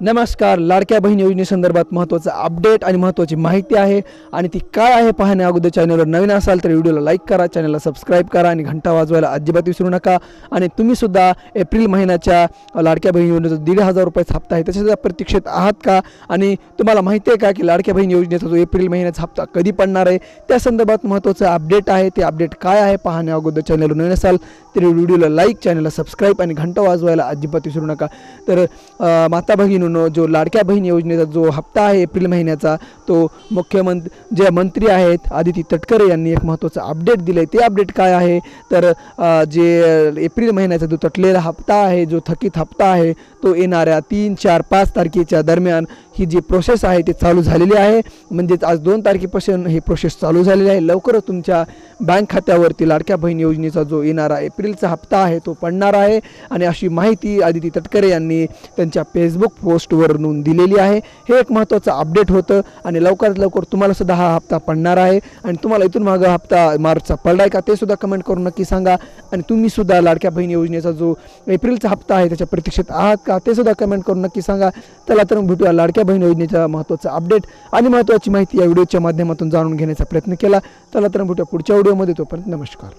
नमस्कार लाडक्या बहीण योजनेसंदर्भात महत्त्वाचं अपडेट आणि महत्त्वाची माहिती आहे. आणि ती काय आहे पाहण्या अगोदर चॅनलवर नवीन असाल तर व्हिडिओला लाईक करा चॅनलला सबस्क्राईब करा आणि घंटा वाजवायला अजिबात विसरू नका. आणि तुम्हीसुद्धा एप्रिल महिन्याच्या लाडक्या बहीण योजनेचा दीड हजार रुपयाचा हप्ता आहे त्याच्यासुद्धा प्रतीक्षेत आहात का? आणि तुम्हाला माहिती आहे का की लाडक्या बहीण योजनेचा जो एप्रिल महिन्याचा हप्ता कधी पडणार आहे? त्या संदर्भात महत्त्वाचं अपडेट आहे. ते अपडेट काय आहे पाहण्या अगोदर चॅनलवर नवीन असाल तरी व्हिडिओला लाईक चॅनलला सबस्क्राईब आणि घंटा वाजवायला अजिबात विसरू नका. तर माता माता भगिनीनो जो लाडक्या बहीण योजनेचा जो हप्ता आहे एप्रिल महिन्याचा तो मुख्यमंत्री जे मंत्री आहेत आदिती तटकरे यांनी एक महत्त्वाचं अपडेट दिलं आहे ते अपडेट काय आहे? तर जे एप्रिल महिन्याचा जो तटलेला हप्ता आहे जो थकीत हप्ता आहे तो येणाऱ्या तीन चार पाच तारखेच्या दरम्यान ही जी प्रोसेस आहे ती चालू झालेली आहे. म्हणजेच आज दोन तारखेपासून ही प्रोसेस चालू झालेली आहे. लवकरच तुमच्या बँक खात्यावरती लाडक्या बहीण योजनेचा जो येणारा एप्रिलचा हप्ता आहे तो पडणार आहे. आणि अशी माहिती आदिती तटकरे यांनी त्यांच्या फेसबुक पोस्टवरून दिलेली आहे. हे एक महत्त्वाचं अपडेट होतं आणि लवकरात लवकर तुम्हाला सुद्धा हा हप्ता पडणार आहे. आणि तुम्हाला इथून मागं हप्ता मार्चचा पडलाय का ते सुद्धा कमेंट करून नक्की सांगा. आणि तुम्ही सुद्धा लाडक्या बहीण योजनेचा जो एप्रिलचा हप्ता आहे त्याच्या प्रतीक्षेत आहात का ते सुद्धा कमेंट करून नक्की सांगा. चला तर मग भेटूया लाडक्या बहीण योजनेचा महत्त्वाचा अपडेट आणि महत्त्वाची माहिती या व्हिडिओच्या माध्यमातून जाणून घेण्याचा प्रयत्न केला. चला तर भेटूया पुढच्या व्हिडिओमध्ये तोपर्यंत नमस्कार.